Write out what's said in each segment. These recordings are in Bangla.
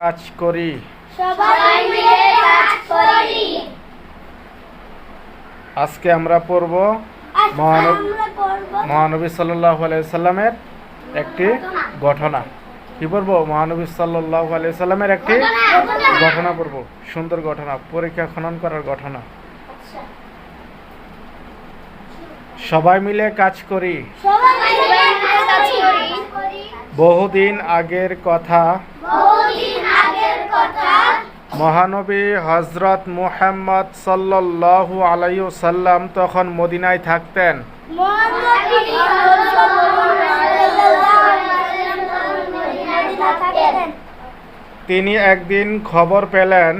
কাজ করি। সবাই মিলে কাজ করি। আজকে আমরা পড়ব মহানব- মহানবী সাল্লাহ আলাইসাল্লামের একটি ঘটনা। কি পড়ব? মহানবী সাল্লাহ আলাইসাল্লামের একটি ঘটনা। পড়ব। সুন্দর ঘটনা পরীক্ষা খনন করার ঘটনা। সবাই মিলে কাজ করি। সবাই মিলে কাজ করি। বহুদিন আগের কথা মহানবী হজরত মুহাম্মদ সাল্লাল্লাহু আলাইহি সাল্লাম তখন মদিনায় থাকতেন। তিনি একদিন খবর পেলেন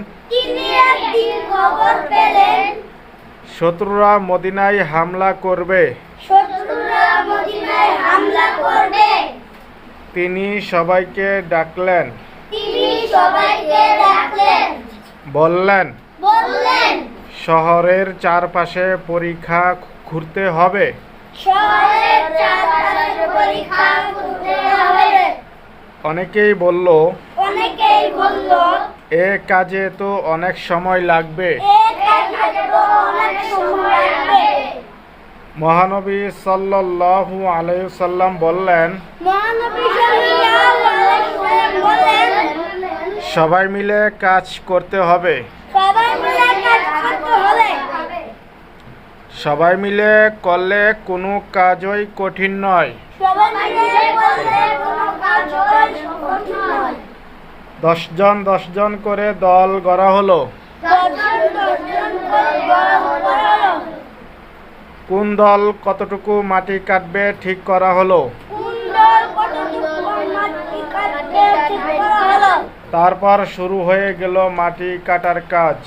শত্রুরা মদিনায় হামলা করবে। শত্রুরা মদিনায় হামলা করবে। তিনি সবাইকে ডাকলেন। তিনি সবাইকে ডাকলেন বললেন বললেন শহরের চারপাশে পরীক্ষা ঘুরতে হবে। শহরের চারপাশে পরীক্ষা করতে হবে। অনেকেই বলল অনেকেই বলল এ কাজে তো অনেক সময় লাগবে। কাজে তো অনেক সময় লাগবে। মহানবী সাল্লাল্লাহু আলাইহি সাল্লাম বললেন মহানবী সাল্লাল্লাহু আলাইহি ওয়াসাল্লাম বলেন সবাই মিলে কাজ করতে হবে। সবাই মিলে করলে কোনো কাজই কঠিন নয়। কোনো দশজন দশজন করে দল গড়া হলো। কোন দল কতটুকু মাটি কাটবে ঠিক করা হলো? সুন্দর কতটুকু মাটি কাটতে ঠিক করা হলো? তারপর শুরু হয়ে গেল মাটি কাটার কাজ।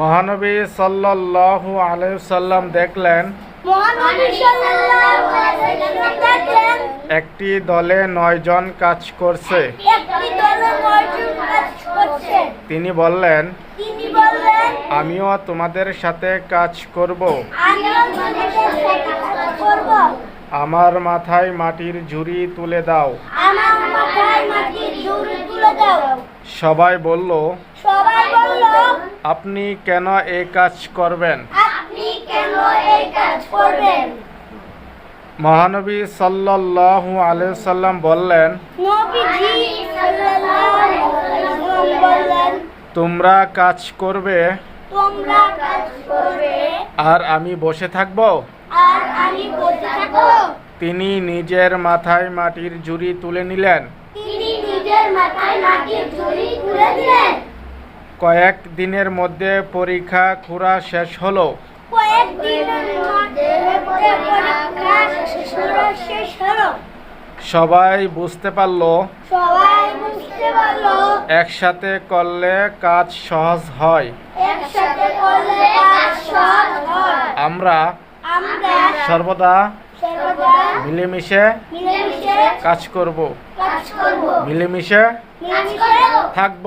মহানবী সাল্লাল্লাহু আলাইহি সাল্লাম দেখলেন মহানবী সাল্লাল্লাহু আলাইহি ওয়াসাল্লাম দেখলেন একটি দলে নয়জন কাজ করছে। একটি দলে নয়জন কাজ করছে। তিনি বললেন তিনি বললেন আমিও তোমাদের সাথে কাজ করব। আমার মাথায় মাটির ঝুড়ি তুলে দাও। আমার মাথায় মাটির ঝুড়ি তুলে দাও। সবাই বলল সবাই বলল আপনি কেন এই কাজ করবেন? আপনি কেন এই কাজ করবেন? মহানবী সাল্লাল্লাহু আলাইহি সাল্লাম বললেন নবীজি সাল্লাল্লাহু আলাইহি বললেন তোমরা কাজ করবে তোমরা কাজ করবে আর আমি বসে থাকব আর আমি বসে থাকব তিনি নিজের মাথায় মাটির ঝুড়ি তুলে নিলেন। তিনি নিজের মাথায় মাটির ঝুড়ি তুলে দিলেন। কয়েক দিনের মধ্যে পরীক্ষা খুঁড়া শেষ হলো। কয়েকদিনের মধ্যে পরীক্ষা শেষ হলো শেষ হলো। সবাই বুঝতে পারল? সবাই বুঝতে পারল। একসাথে করলে কাজ সহজ হয়। একসাথে করলে কাজ সহজ হয়। আমরা সর্বদা মিলেমিশে কাজ করব। মিলেমিশে থাকব।